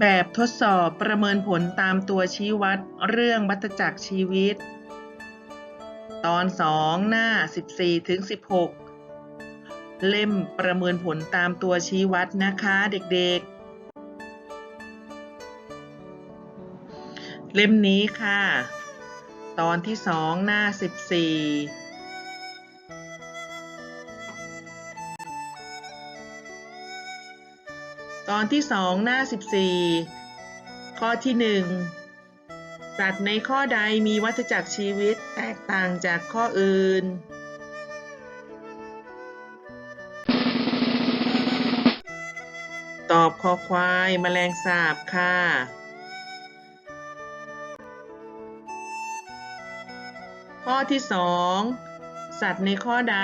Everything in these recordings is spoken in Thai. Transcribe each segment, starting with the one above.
แบบทดสอบประเมินผลตามตัวชี้วัดเรื่องวัฏจักรชีวิต ตอน 2 หน้า 14ถึง16 เล่มประเมินผลตามตัวชี้วัดนะคะเด็กๆ เล่มนี้ค่ะ ตอนที่ 2 หน้า 14 ตอนที่สองหน้า 14 ข้อที่หนึ่งสัตว์ในข้อใดมีวัฏจักรชีวิตแตกต่างจากข้ออื่น ตอบคอควายแมลงสาบค่ะ ข้อที่สองสัตว์ในข้อใด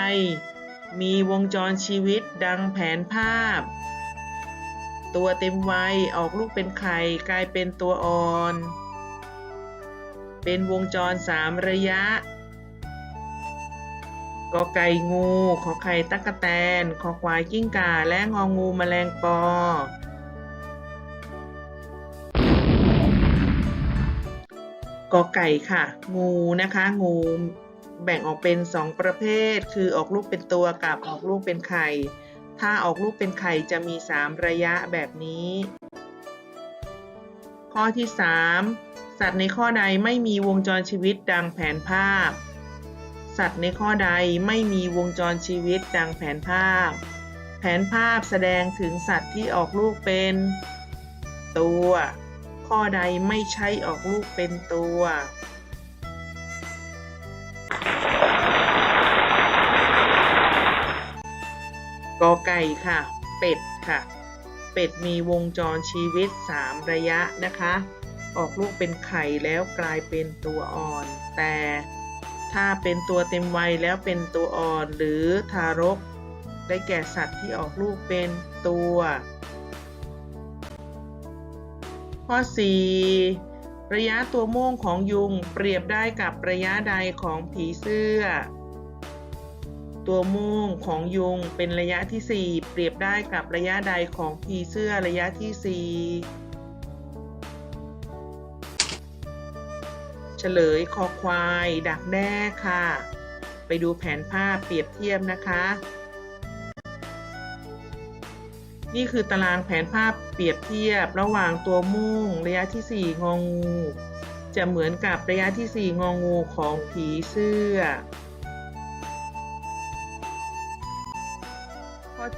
มีวงจรชีวิตดังแผนภาพ ตัวเต็มวัยออกลูกเป็นไข่กลายเป็นตัวอ่อน เป็นวงจรสามระยะกอไก่งูขอไข่ตั๊กแตนขอควายกิ้งก่าและงองูแมลงปอ กอไก่ค่ะ งูนะคะ งูแบ่งออกเป็นสองประเภท คือออกลูกเป็นตัวกับออกลูกเป็นไข่ ถ้าออกลูกเป็นไข่จะมี 3 ระยะแบบนี้ ข้อที่ 3 สัตว์ในข้อใดไม่มีวงจรชีวิตดังแผนภาพ สัตว์ในข้อใดไม่มีวงจรชีวิตดังแผนภาพ แผนภาพแสดงถึงสัตว์ที่ออกลูกเป็น ตัว ข้อใดไม่ใช่ออกลูกเป็นตัว กอไก่ค่ะ เป็ดค่ะ เป็ดมีวงจรชีวิต 3 ระยะนะคะ ออกลูกเป็นไข่แล้วกลายเป็นตัวอ่อน แต่ถ้าเป็นตัวเต็มวัยแล้วเป็นตัวอ่อนหรือทารก ได้แก่สัตว์ที่ออกลูกเป็นตัว ข้อ 4 ระยะตัวม่วงของยุงเปรียบได้กับระยะใดของผีเสื้อ ตัวม่วงของยุงเป็นระยะที่ 4 เปรียบได้กับระยะใดของผีเสื้อระยะที่ 4 เฉลยคอควาย ดักแด้ค่ะ ไปดูแผนภาพเปรียบเทียบนะคะ นี่คือตารางแผนภาพเปรียบเทียบระหว่างตัวม่วงระยะที่ 4 งองู จะเหมือนกับระยะที่ 4 งองูของผีเสื้อ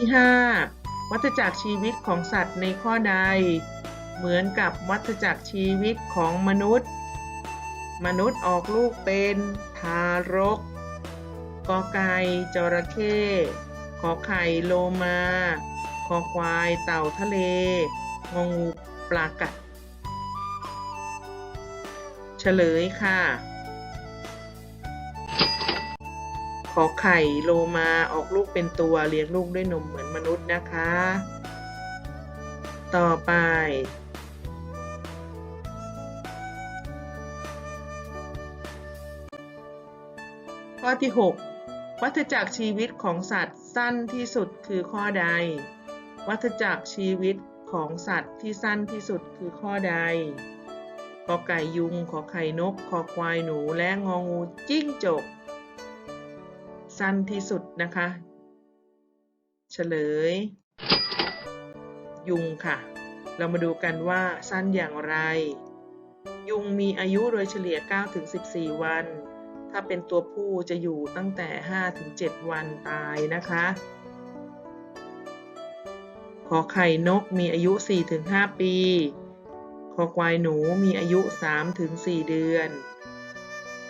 ที่ 5 วัฏจักรชีวิตของสัตว์ในข้อใด เหมือนกับวัฏจักรชีวิตของมนุษย์ มนุษย์ออกลูกเป็นทารกกอไก่จระเข้ขอไข่โลมาคอควายเต่าทะเลงงูปลากัด เฉลยค่ะ อไข่โลมาออกลูกเป็นตัวเลี้ยงลูกด้วยนมเหมือนมนุษย์นะคะ ต่อไป ข้อที่ 6 วัฏจักรชีวิตของสัตว์สั้นที่สุดคือข้อใด วัฏจักรชีวิตของสัตว์ที่สั้นที่สุดคือข้อใดกอไก่ยุง ขอไข่นกคอควายหนู และงองูจิ้งจก สั้นที่สุดนะคะ เฉลย ยุงค่ะ เรามาดูกันว่าสั้นอย่างไร ยุงมีอายุโดยเฉลี่ย 9-14 วัน ถ้าเป็นตัวผู้จะอยู่ตั้งแต่ 5-7 วันตายนะคะขอไข่นกมีอายุ 4-5 ปี ขอควายหนูมีอายุ 3-4 เดือน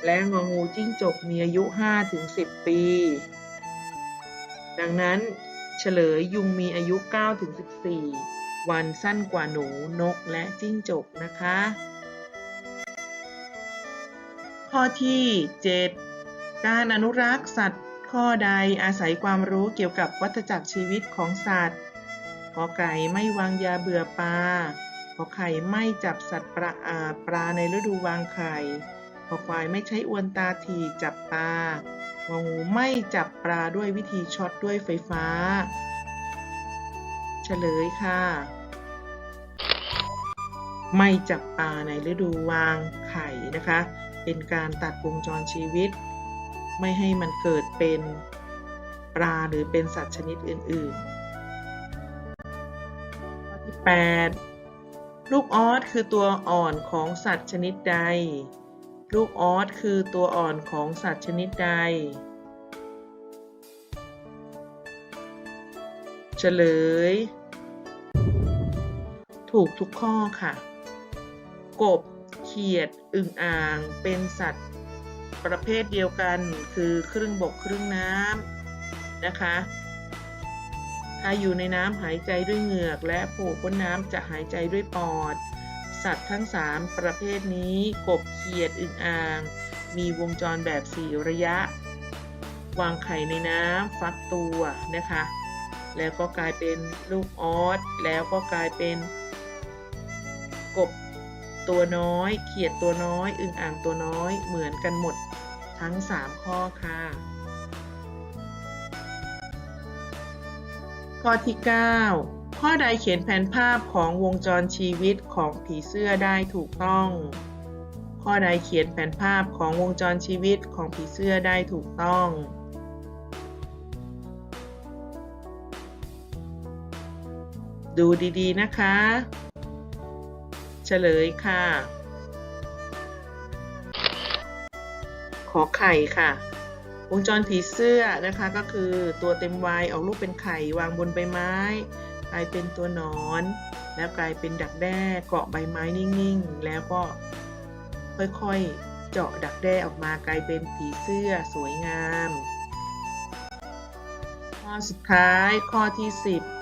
และงองูจิ้งจกมีอายุ 5-10 ปี ดังนั้นเฉลยยุงมีอายุ 9-14 วันสั้นกว่าหนูนกและจิ้งจกนะคะ ข้อที่ 7 การอนุรักษ์สัตว์ข้อใดอาศัยความรู้เกี่ยวกับวัฏจักรชีวิตของสัตว์ขอไก่ไม่วางยาเบื่อปลาขอไข่ไม่จับสัตว์ปลาปลาในฤดูวางไข่ ขอควายไม่ใช้อวนตาถีจับปลางองูไม่จับปลาด้วยวิธีช็อตด้วยไฟฟ้า เฉลยค่ะ ไม่จับปลาในฤดูวางไข่นะคะ เป็นการตัดวงจรชีวิต ไม่ให้มันเกิดเป็นปลาหรือเป็นสัตว์ชนิดอื่นๆข้อที่ 8 ลูกออสคือตัวอ่อนของสัตว์ชนิดใด ลูกออสคือตัวอ่อนของสัตว์ชนิดใด เฉลย ถูกทุกข้อค่ะ กบ เขียด อึ่งอ่าง เป็นสัตว์ประเภทเดียวกัน คือครึ่งบกครึ่งน้ำนะคะ ถ้าอยู่ในน้ำหายใจด้วยเหงือก และโผล่พ้นน้ำจะหายใจด้วยปอด สัตว์ทั้ง 3 ประเภทนี้ กบเขียดอึ่งอ่าง มีวงจรแบบ4ระยะ วางไข่ในน้ำฟักตัวนะคะ แล้วก็กลายเป็นลูกออสแล้วก็กลายเป็น กบตัวน้อย เขียดตัวน้อย อึ่งอ่างตัวน้อย เหมือนกันหมดทั้ง 3 ข้อค่ะ ข้อที่ 9 ข้อใดเขียนแผนภาพของวงจรชีวิตของผีเสื้อได้ถูกต้อง ข้อใดเขียนแผนภาพของวงจรชีวิตของผีเสื้อได้ถูกต้อง ดูดี ๆ นะคะ เฉลยค่ะ ขอไข่ค่ะวงจรผีเสื้อนะคะก็คือตัวเต็มวัยออกลูกเป็นไข่วางบนใบไม้ กลายเป็นตัวหนอน แล้วกลายเป็นดักแด้เกาะใบไม้นิ่งๆ แล้วก็ค่อยๆ เจาะดักแด้ออกมากลายเป็นผีเสื้อสวยงาม ข้อสุดท้ายข้อที่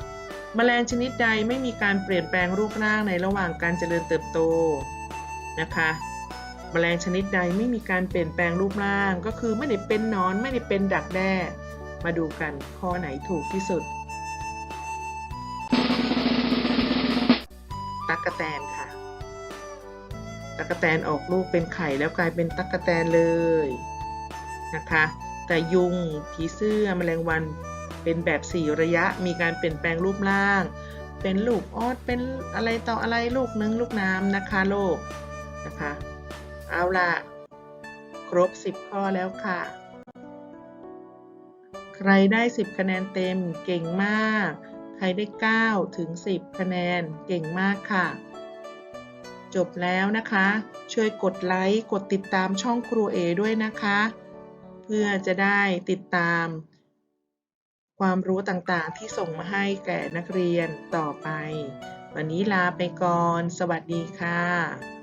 10 แมลงชนิดใดไม่มีการเปลี่ยนแปลงรูปร่างในระหว่างการเจริญเติบโตนะคะแมลงชนิดใดไม่มีการเปลี่ยนแปลงรูปร่าง ก็คือไม่ได้เป็นนอนไม่ได้เป็นดักแด้ มาดูกันข้อไหนถูกที่สุด ตั๊กแตนค่ะ ตั๊กแตนออกลูกเป็นไข่แล้วกลายเป็นตั๊กแตนเลยนะคะ แต่ยุงผีเสื้อแมลงวันเป็นแบบสี่ระยะมีการเปลี่ยนแปลงรูปร่าง เป็นลูกออดเป็นอะไรต่ออะไรลูกนึงลูกน้ำนะคะโลกนะคะ เอาล่ะครบ 10 ข้อแล้วค่ะ ใครได้ 10 คะแนนเต็มเก่งมาก ใครได้ 9 ถึง 10 คะแนนเก่งมากค่ะ จบแล้วนะคะ ช่วยกดไลค์ กดติดตามช่องครูเอด้วยนะคะ เพื่อจะได้ติดตาม ความรู้ต่างๆ ที่ส่งมาให้แก่นักเรียนต่อไป วันนี้ลาไปก่อน สวัสดีค่ะ